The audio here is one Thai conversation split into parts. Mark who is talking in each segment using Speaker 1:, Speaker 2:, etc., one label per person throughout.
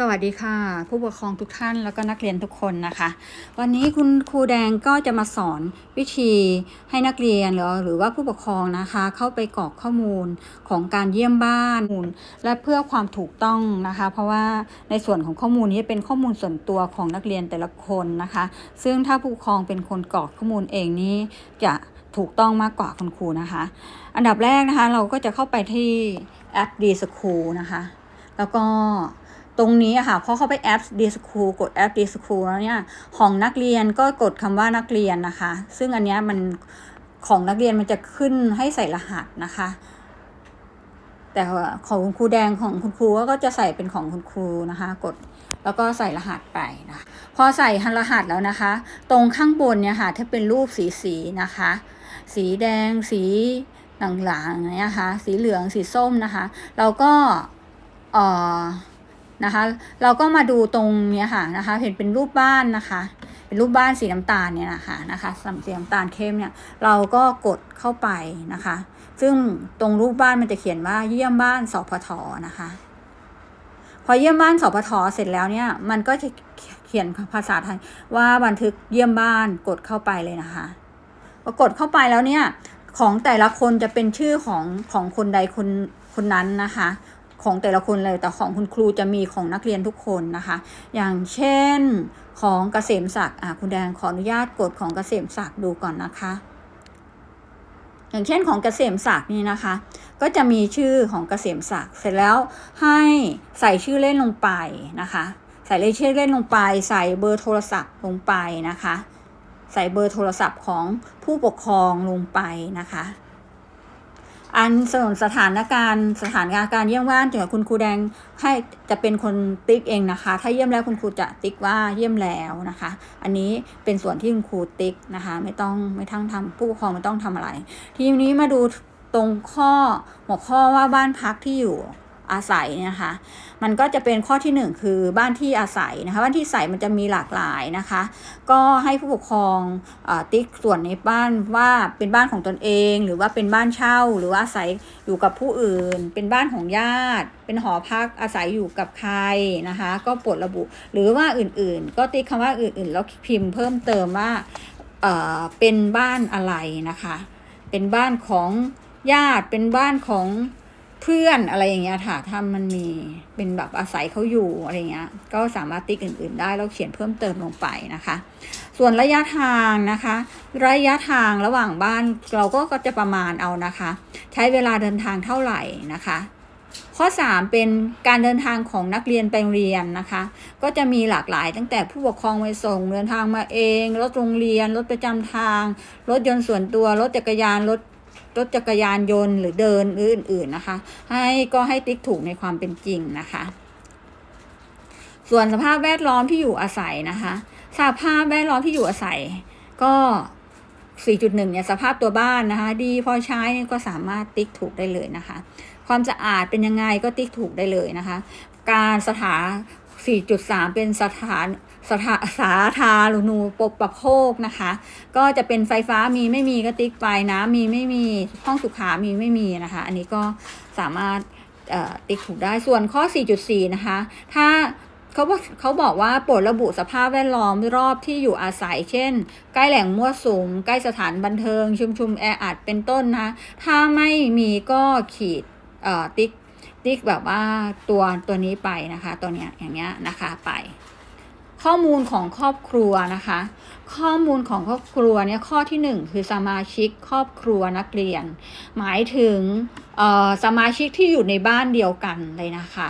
Speaker 1: สวัสดีค่ะ ผู้ปกครองทุกท่านแล้วก็นักเรียนทุกคนนะคะ วันนี้คุณครูแดงก็จะมาสอนวิธีให้นักเรียนหรือหรือว่าผู้ปกครองนะคะ เข้าไปกรอกข้อมูลของการเยี่ยมบ้านและเพื่อความถูกต้องนะคะ เพราะว่าในส่วนของข้อมูลนี้เป็นข้อมูลส่วนตัวของนักเรียนแต่ละคนนะคะ ซึ่งถ้าผู้ปกครองเป็นคนกรอกข้อมูลเองนี้จะถูกต้องมากกว่าคุณครูนะคะ อันดับแรกนะคะเราก็จะเข้าไปที่แอป D School นะคะ แล้วก็ ตรงนี้อะค่ะพอเข้าไปแอป D School กดแอป D School แล้วเนี่ยของนักเรียนก็กดคำว่านักเรียนนะคะ ซึ่งอันนี้มันของนักเรียนมันจะขึ้นให้ใส่รหัสนะคะ แต่ของคุณครูแดงของคุณครูก็จะใส่เป็นของคุณครูนะคะ กดแล้วก็ใส่รหัสไปนะพอใส่รหัสแล้วนะคะ ตรงข้างบนเนี่ยค่ะถ้าเป็นรูปสีสีนะคะ สีแดงสีหลังๆเนี่ยค่ะสีเหลืองสีส้มนะคะ เราก็เอ่อ นะคะ เราก็มาดูตรงเนี้ยค่ะนะคะ เห็นเป็นรูปบ้านนะคะ เป็นรูปบ้านสีน้ำตาลเนี่ยนะคะนะคะสีน้ำตาลเข้มเนี่ยเราก็กดเข้าไปนะคะ ซึ่งตรงรูปบ้านมันจะเขียนว่าเยี่ยมบ้านสพทนะคะ พอเยี่ยมบ้านสพทเสร็จแล้วเนี่ยมันก็จะเขียนภาษาไทยว่าบันทึกเยี่ยมบ้านกดเข้าไปเลยนะคะพอกดเข้าไปแล้วเนี่ยของแต่ละคนจะเป็นชื่อของของคนใดคนคนนั้นนะคะ ของแต่ละคนเลย แต่ของคุณครูจะมีของนักเรียนทุกคนนะคะ อย่างเช่นของกเกษมศักดิ์คุณแดงขออนุญาตกดของกเกษมศักดิ์ดูก่อนนะคะ อย่างเช่นของกเกษมศักดิ์นี่นะคะ ก็จะมีชื่อของกเกษมศักดิ์เสร็จแล้วให้ใส่ชื่อเล่นลงไปนะคะ ใส่เลขชื่อเล่นลงไป ใส่เบอร์โทรศัพท์ลงไปนะคะ ใส่เบอร์โทรศัพท์ของผู้ปกครองลงไปนะคะ อันสนสถานการณ์ สถานการณ์เยี่ยมบ้านเกี่ยวกับคุณครูแดงให้จะเป็นคนติ๊กเองนะคะ ถ้าเยี่ยมแล้วคุณครูจะติ๊กว่าเยี่ยมแล้วนะคะ อันนี้เป็นส่วนที่คุณครูติ๊กนะคะ ไม่ต้องไม่ทั้งทำผู้ปกครองไม่ต้องทำอะไร ทีนี้มาดูตรงข้อหัวข้อว่าบ้านพักที่อยู่ อาศัยนะคะ มันก็จะเป็นข้อที่หนึ่งคือบ้านที่อาศัยนะคะ บ้านที่อาศัยมันจะมีหลากหลายนะคะ ก็ให้ผู้ปกครองอติ๊กส่วนในบ้านว่าเป็นบ้านของตนเอง หรือว่าเป็นบ้านเช่า หรือว่าอาศัยอยู่กับผู้อื่น เป็นบ้านของญาติ เป็นหอพักอาศัยอยู่กับใครนะคะ ก็ปลดระบุ หรือว่าอื่นๆ ก็ติ๊กคำว่าอื่นๆ แล้วพิมพ์เพิ่มเติมว่าเออเป็นบ้านอะไรนะคะ เป็นบ้านของญาติ เป็นบ้านของ เพื่อนอะไรอย่างเงี้ยค่ะถ้ามันมีเป็นแบบอาศัยเขาอยู่อะไรเงี้ย ก็สามารถติ๊กอื่น ๆ ได้แล้วเขียนเพิ่มเติมลงไปนะคะ ส่วนระยะทางนะคะ ระยะทางระหว่างบ้านเราก็จะประมาณเอานะคะ ใช้เวลาเดินทางเท่าไหร่นะคะข้อ 3 เป็นการเดินทางของนักเรียนไปเรียนนะคะ ก็จะมีหลากหลายตั้งแต่ผู้ปกครองไปส่งเดินทางมาเอง รถโรงเรียน รถประจำทาง รถยนต์ส่วนตัว รถจักรยาน รถ รถจักรยานยนต์หรือเดินหรืออื่น ๆนะคะ ให้ก็ให้ติ๊กถูกในความเป็นจริงนะคะ ส่วนสภาพแวดล้อมที่อยู่อาศัยนะคะสภาพแวดล้อมที่อยู่อาศัย ก็ 4.1 เนี่ยสภาพตัวบ้านนะคะ ดีพอใช้ก็สามารถติ๊กถูกได้เลยนะคะ ความสะอาดเป็นยังไงก็ติ๊กถูกได้เลยนะคะ การสถาน4.3 เป็นสถาน สถาสาธารณูปกปโภคนะคะ ก็จะเป็นไฟฟ้ามีไม่มีก็ติ๊กไปน้ำมีไม่มีห้องสุขามีไม่มีนะคะ อันนี้ก็สามารถติ๊กถูกได้ส่วนข้อ 4.4 นะคะ ถ้าเขาบอกเขาบอกว่าโปรดระบุสภาพแวดล้อมรอบที่อยู่อาศัย เช่น ใกล้แหล่งมั่วสุม ใกล้สถานบันเทิง ชุมชุมแออัดเป็นต้นนะ ถ้าไม่มีก็ขีดติ๊กติ๊กแบบว่าตัวตัวนี้ไปนะคะ ตัวเนี้ยอย่างเงี้ยนะคะไป ข้อมูลของครอบครัวนะคะ ข้อมูลของครอบครัวเนี่ยข้อที่หนึ่งคือสมาชิกครอบครัวนักเรียน หมายถึงสมาชิกที่อยู่ในบ้านเดียวกันเลยนะคะ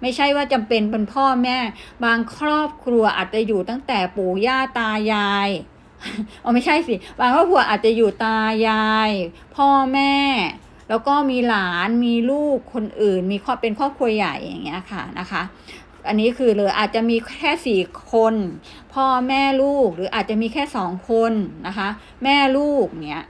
Speaker 1: ไม่ใช่ว่าจำเป็นเป็นพ่อแม่ บางครอบครัวอาจจะอยู่ตั้งแต่ปู่ย่าตายายอ๋อไม่ใช่สิบางครอบครัวอาจจะอยู่ตายาย พ่อแม่ แล้วก็มีหลานมีลูกคนอื่น มีครอบเป็นครอบครัวใหญ่อย่างเงี้ยค่ะนะคะ อันนี้คือเลยอาจจะมีแค่สี่คน พ่อแม่ลูกหรืออาจจะมีแค่สองคนนะคะ แม่ลูกเนี้ย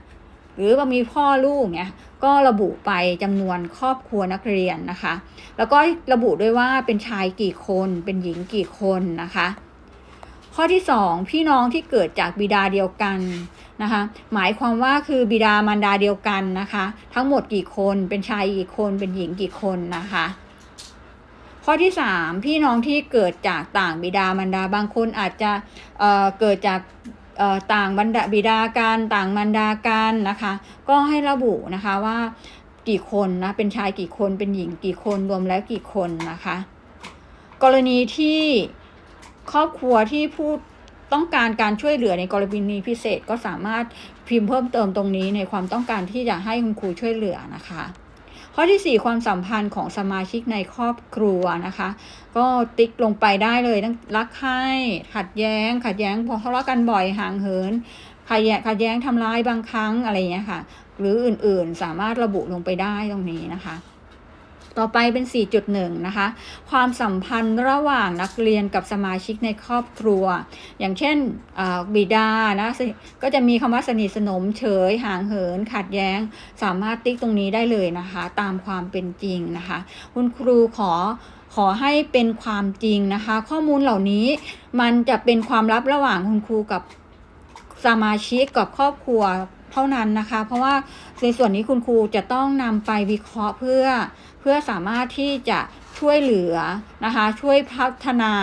Speaker 1: หรือว่ามีพ่อลูกเนี้ยก็ระบุไปจำนวนครอบครัวนักเรียนนะคะ แล้วก็ระบุด้วยว่าเป็นชายกี่คนเป็นหญิงกี่คนนะคะ ข้อที่สองพี่น้องที่เกิดจากบิดาเดียวกันนะคะ หมายความว่าคือบิดามารดาเดียวกันนะคะ ทั้งหมดกี่คนเป็นชายกี่คนเป็นหญิงกี่คนนะคะ ข้อที่สามพี่น้องที่เกิดจากต่างบิดามารดาบางคนอาจจะเเกิดจากต่างบรรดาบิดาการต่างมารดากันนะคะ ก็ให้ระบุนะคะว่ากี่คนนะเป็นชายกี่คนเป็นหญิงกี่คนรวมแล้วกี่คนนะคะ กรณีที่ครอบครัวที่ผู้ต้องการการช่วยเหลือในกรณีพิเศษก็สามารถพิมพ์เพิ่มเติมตรงนี้ในความต้องการที่จะให้คุณครูช่วยเหลือนะคะ ข้อที่ 4 ความสัมพันธ์ของสมาชิกในครอบครัวนะคะ ก็ติ๊กลงไปได้เลยตั้งรักใคร่ขัดแย้ง ขัดแย้งพอทะเลาะกันบ่อยห่างเหินขัดแย้งขัดแย้งทำร้ายบางครั้งอะไรอย่างเงี้ยค่ะ หรืออื่นๆสามารถระบุลงไปได้ตรงนี้นะคะ ต่อไปเป็น 4.1 นะคะ ความสัมพันธ์ระหว่างนักเรียนกับสมาชิกในครอบครัว อย่างเช่นบิดานะก็จะมีคำว่าสนิทสนมเฉย ห่างเหิน ขัดแย้ง สามารถติ๊กตรงนี้ได้เลยนะคะ ตามความเป็นจริงนะคะ คุณครูขอขอให้เป็นความจริงนะคะ ข้อมูลเหล่านี้มันจะเป็นความลับระหว่างคุณครูกับสมาชิกกับครอบครัว เท่านั้นนะคะ เพราะว่าในส่วนนี้คุณครูจะต้องนำไปวิเคราะห์เพื่อเพื่อสามารถที่จะช่วยเหลือนะคะ ช่วยพัฒนา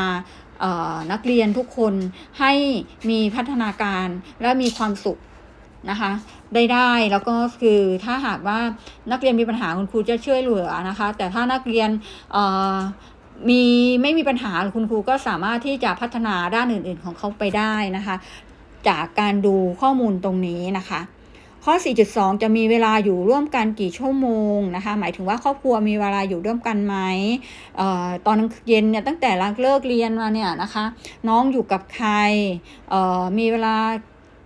Speaker 1: นักเรียนทุกคนให้มีพัฒนาการและมีความสุขนะคะได้ได้แล้วก็คือถ้าหากว่านักเรียนมีปัญหาคุณครูจะช่วยเหลือนะคะ แต่ถ้านักเรียนมีไม่มีปัญหาคุณครูก็สามารถที่จะพัฒนาด้านอื่น ๆ ของเขาไปได้นะคะ จากการดูข้อมูลตรงนี้นะคะ ข้อ 4.2 จะมีเวลาอยู่ร่วมกันกี่ชั่วโมงนะคะ หมายถึงว่าครอบครัวมีเวลาอยู่ร่วมกันไหมออตอนเย็นเนี่ยตั้งแต่หลังเลิกเรียนมาเนี่ยนะคะ น้องอยู่กับใครมีเวลา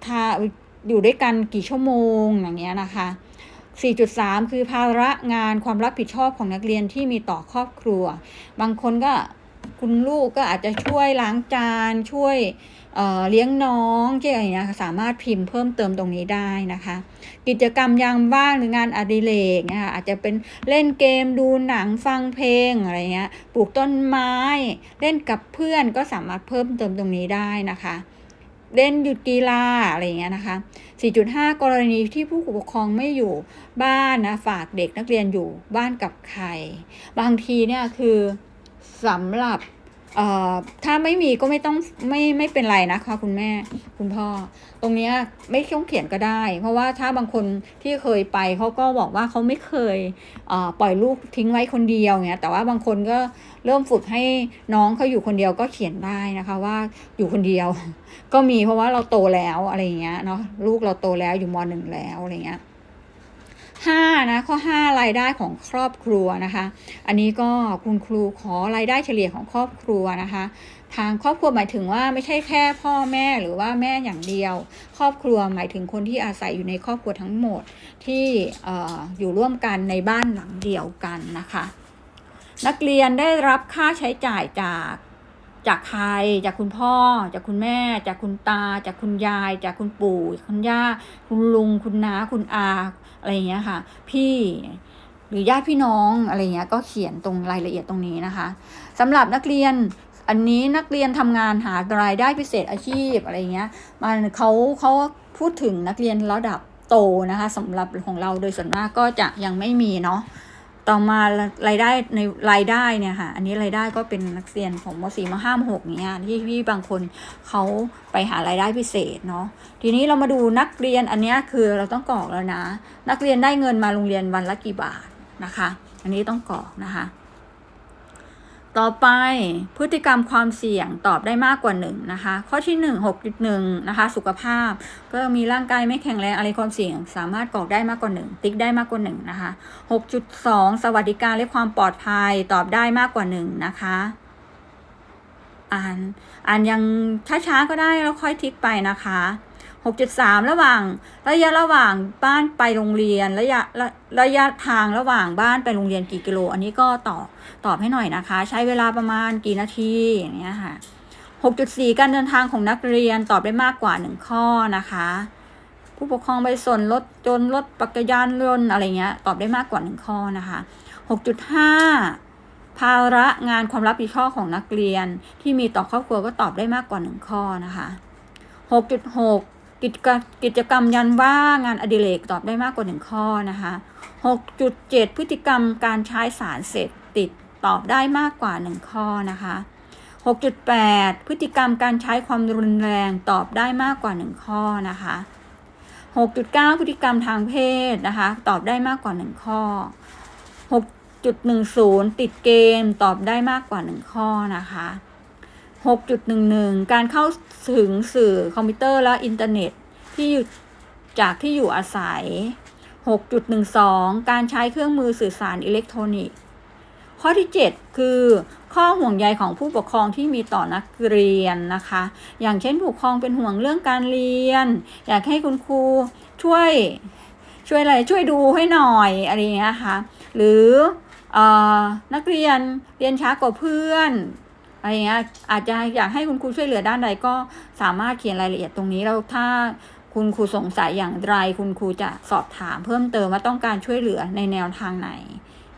Speaker 1: ทาอยู่ด้วยกันกี่ชั่วโมงอย่างเงี้ยนะคะ 4.3 คือภาระงานความรับผิดชอบของนักเรียนที่มีต่อครอบครัว บางคนก็ คุณลูกก็อาจจะช่วยล้างจานช่วยเเลี้ยงน้องที่อะไรเงี้ยสามารถพิมพ์เพิ่มเติมตรงนี้ได้นะคะ กิจกรรมยามว่างหรืองานอดิเรกเนี่ยค่ะอาจจะเป็นเล่นเกมดูหนังฟังเพลงอะไรเงี้ยปลูกต้นไม้ เล่นกับเพื่อนก็สามารถเพิ่มเติมตรงนี้ได้นะคะเล่นหยุดกีฬาอะไรอย่างเงี้ยนะคะ 4.5 กรณีที่ผู้ปกครองไม่อยู่บ้านนะฝากเด็กนักเรียนอยู่บ้านกับใคร บางทีเนี่ยคือ สำหรับเอ่อถ้าไม่มีก็ไม่ต้องไม่ไม่เป็นไรนะคะ คุณแม่คุณพ่อ ตรงนี้ไม่ต้องเขียนก็ได้ เพราะว่าถ้าบางคนที่เคยไปเขาก็บอกว่าเขาไม่เคยเอ่อปล่อยลูกทิ้งไว้คนเดียวเงี้ยแต่ว่าบางคนก็เริ่มฝึกให้น้องเขาอยู่คนเดียวก็เขียนได้นะคะว่าอยู่คนเดียว ก็มีเพราะว่าเราโตแล้วอะไรอย่างเงี้ยเนาะลูกเราโตแล้วอยู่มหนึ่งแล้วอะไรเงี้ย ห้านะข้อห้ารายได้ของครอบครัวนะคะ อันนี้ก็คุณครูขอรายได้เฉลี่ยของครอบครัวนะคะ ทางครอบครัวหมายถึงว่าไม่ใช่แค่พ่อแม่หรือว่าแม่อย่างเดียว ครอบครัวหมายถึงคนที่อาศัยอยู่ในครอบครัวทั้งหมดที่ออยู่ร่วมกันในบ้านหลังเดียวกันนะคะ นักเรียนได้รับค่าใช้จ่ายจาก จากใคร จากคุณพ่อ จากคุณแม่ จากคุณตา จากคุณยาย จากคุณปู่คุณย่า คุณลุง คุณน้า คุณอา อะไรอย่างเงี้ยค่ะ พี่หรือญาติพี่น้องอะไรเงี้ยก็เขียนตรงรายละเอียดตรงนี้นะคะสำหรับนักเรียนอันนี้นักเรียนทำงานหารายได้พิเศษอาชีพอะไรเงี้ยมันเขาเขาพูดถึงนักเรียนระดับโตนะคะสำหรับของเราโดยส่วนมากก็จะยังไม่มีเนาะ ต่อมารายได้ในรายได้เนี่ยค่ะ อันนี้รายได้ก็เป็นนักเรียนของมสี่มห้ามหกเนี่ยที่พี่บางคนเขาไปหารายได้พิเศษเนาะทีนี้เรามาดูนักเรียนอันนี้คือเราต้องกรอกแล้วนะ นักเรียนได้เงินมาโรงเรียนวันละกี่บาทนะคะ อันนี้ต้องกรอกนะคะ ต่อไปพฤติกรรมความเสี่ยงตอบได้มากกว่าหนึ่งนะคะ ข้อที่หนึ่งหกจุดหนึ่งนะคะ สุขภาพ ก็มีร่างกายไม่แข็งแรงอะไรความเสี่ยง สามารถกรอกได้มากกว่าหนึ่งติ๊กได้มากกว่าหนึ่งนะคะหกจุดสองสวัสดิการและความปลอดภัยตอบได้มากกว่าหนึ่งนะคะอ่านอ่านยังช้าๆก็ได้แล้วค่อยทิกไปนะคะ 6.3 ระหว่าง ระยะระหว่างบ้านไปโรงเรียน ระยะระระยะทางระหว่างบ้านไปโรงเรียนกี่กิโล อันนี้ก็ตอบตอบให้หน่อยนะคะ ใช้เวลาประมาณกี่นาทีอย่างเงี้ยค่ะ 6.4 การเดินทางของนักเรียนตอบได้มากกว่า 1 ข้อนะคะ ผู้ปกครองไปส่วนรถจนรถปักยานยนต์อะไรเงี้ยตอบได้มากกว่า 1 ข้อนะคะ 6.5ภาระงานความรับผิดชอบของนักเรียนที่มีต่อครอบครัวก็ตอบได้มากกว่า 1 ข้อนะคะ 6.6 กิจกรรมกิจกรรมยันว่างานอดิเรกตอบได้มากกว่าหนึ่งข้อนะคะ6.7 พฤติกรรมการใช้สารเสพติดตอบได้มากกว่า1ข้อนะคะ6.8 พฤติกรรมการใช้ความรุนแรงตอบได้มากกว่า1ข้อนะคะ6.9 พฤติกรรมทางเพศนะคะ ตอบได้มากกว่า1ข้อ 6.10 ติดเกม ตอบได้มากกว่า1ข้อนะคะ 6.11 การเข้าถึงสื่อคอมพิวเตอร์และอินเทอร์เน็ตที่อยู่จากที่อยู่อาศัย 6.12 การใช้เครื่องมือสื่อสารอิเล็กทรอนิกส์ ข้อที่ 7 คือ ข้อห่วงใยของผู้ปกครองที่มีต่อนักเรียนนะคะ อย่างเช่นผู้ปกครองเป็นห่วงเรื่องการเรียน อยากให้คุณครูช่วยช่วยอะไรช่วยดูให้หน่อยอะไรอย่างเงี้ยค่ะ หรือเออนักเรียนเรียนช้ากว่าเพื่อน อะไรเงี้ยอาจจะอยากให้คุณครูช่วยเหลือด้านใดก็สามารถเขียนรายละเอียดตรงนี้แล้วถ้าคุณครูสงสัยอย่างไร คุณครูจะสอบถามเพิ่มเติมว่าต้องการช่วยเหลือในแนวทางไหน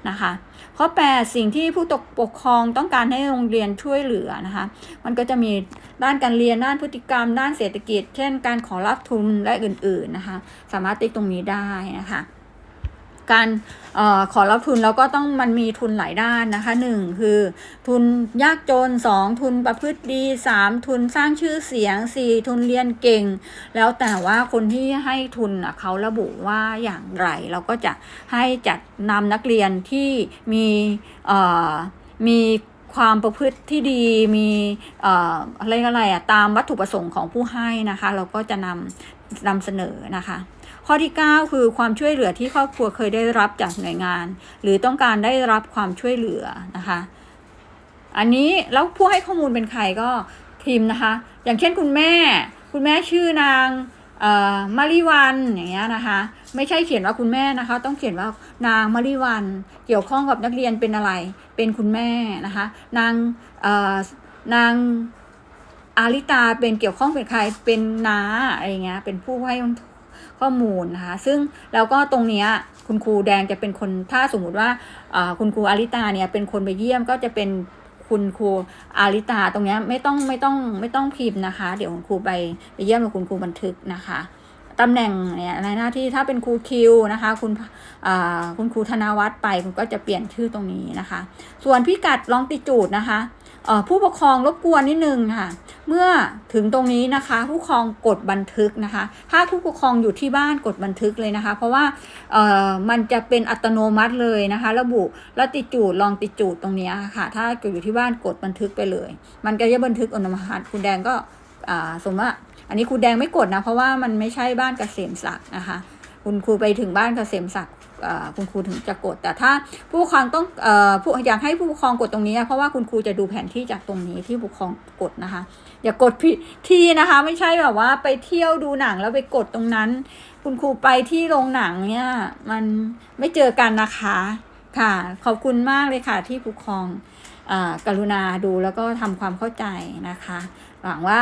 Speaker 1: นะคะ ข้อ 8 สิ่งที่ผู้ปกครองต้องการให้โรงเรียนช่วยเหลือนะคะ มันก็จะมีด้านการเรียนด้านพฤติกรรม ด้านเศรษฐกิจ เช่น การขอรับทุนและอื่นๆนะคะ สามารถติ๊กตรงนี้ได้นะคะ การออขอรับทุนแล้วก็ต้องมันมีทุนหลายด้านนะคะหนึ่งคือ ทุนยากจนสองทุนประพฤติดีสามทุนสร้างชื่อเสียงสี่ทุนเรียนเก่ง แล้วแต่ว่าคนที่ให้ทุนเขาระบุว่าอย่างไร เราก็จะให้จัดนำนักเรียนที่มีมีความประพฤติที่ดีมีเอ่ออะไรอะไรอะตามวัตถุประสงค์ของผู้ให้นะคะ เราก็จะนำนำเสนอนะคะ ข้อที่ 9 คือความช่วยเหลือที่ครอบครัวเคยได้รับจากหน่วยงาน หรือต้องการได้รับความช่วยเหลือนะคะ อันนี้แล้วผู้ให้ข้อมูลเป็นใครก็พิมพ์นะคะ อย่างเช่นคุณแม่ คุณแม่ชื่อนางเอ่อมาริวันอย่างเงี้ยนะคะ ไม่ใช่เขียนว่าคุณแม่นะคะ ต้องเขียนว่านางมาริวัน เกี่ยวข้องกับนักเรียนเป็นอะไร เป็นคุณแม่นะคะ นางเอ่อนางอาริตาเป็นเกี่ยวข้องเป็นใครเป็นน้าอะไรเงี้ยเป็นผู้ให้ ข้อมูลนะคะ ซึ่งแล้วก็ตรงเนี้ยคุณครูแดงจะเป็นคนถ้าสมมุติว่าคุณครูอาริตาเนี่ยเป็นคนไปเยี่ยมก็จะเป็นคุณครูอาริตาตรงนี้ไม่ต้องไม่ต้องไม่ต้องพิมพ์นะคะ เดี๋ยวคุณครูไปไปเยี่ยมกับคุณครูบันทึกนะคะตำแหน่งเนี่ยในหน้าที่ถ้าเป็นครูคิวนะคะ คุณคุณครูธนวัฒน์ไปคุณก็จะเปลี่ยนชื่อตรงนี้นะคะ ส่วนพิกัดลองติจูดนะคะ ผู้ปกครองรบกวนนิดนึงค่ะ เมื่อถึงตรงนี้นะคะ ผู้ปกครองกดบันทึกนะคะ ถ้าผู้ปกครองอยู่ที่บ้านกดบันทึกเลยนะคะ เพราะว่ามันจะเป็นอัตโนมัติเลยนะคะ ระบุแล้วติจูดลองติจูดตรงนี้ค่ะ ถ้าอยู่ที่บ้านกดบันทึกไปเลย มันก็จะบันทึกอัตโนมัติคุณแดงก็สมมติว่าอันนี้ครูแดงไม่กดนะ เพราะว่ามันไม่ใช่บ้านเกษมศักดิ์นะคะ คุณครูไปถึงบ้านเกษมศักดิ์ คุณครูถึงจะกด แต่ถ้าผู้ปกครองต้องออผู้อยากให้ผู้ปกครองกดตรงนี้ เพราะว่าคุณครูจะดูแผนที่จากตรงนี้ที่ผู้ปกครองกดนะคะ อย่ากดผิดที่นะคะ ไม่ใช่แบบว่าไปเที่ยวดูหนังแล้วไปกดตรงนั้น คุณครูไปที่โรงหนังเนี่ยมันไม่เจอกันนะคะค่ะ ขอบคุณมากเลยค่ะที่ผู้ปกครองอกรุณาดูแล้วก็ทำความเข้าใจนะคะ หวังว่า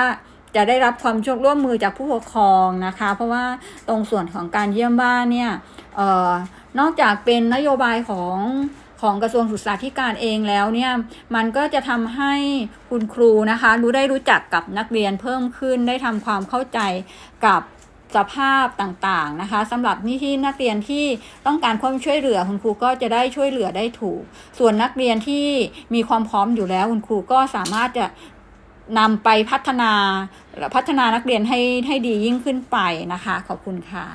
Speaker 1: จะได้รับความช่วยร่วมมือจากผู้ปกครองนะคะ เพราะว่าตรงส่วนของการเยี่ยมบ้านเนี่ยเออ นอกจากเป็นนโยบายของของกระทรวงศึกษาธิการเองแล้วเนี่ยมันก็จะทำให้คุณครูนะคะรู้ได้รู้จักกับนักเรียนเพิ่มขึ้นได้ทำความเข้าใจกับสภาพต่างๆนะคะสำหรับนี่ที่นักเรียนที่ต้องการความช่วยเหลือคุณครูก็จะได้ช่วยเหลือได้ถูก ส่วนนักเรียนที่มีความพร้อมอยู่แล้วคุณครูก็สามารถจะนำไปพัฒนาพัฒนานักเรียนให้ให้ดียิ่งขึ้นไปนะคะ ขอบคุณค่ะ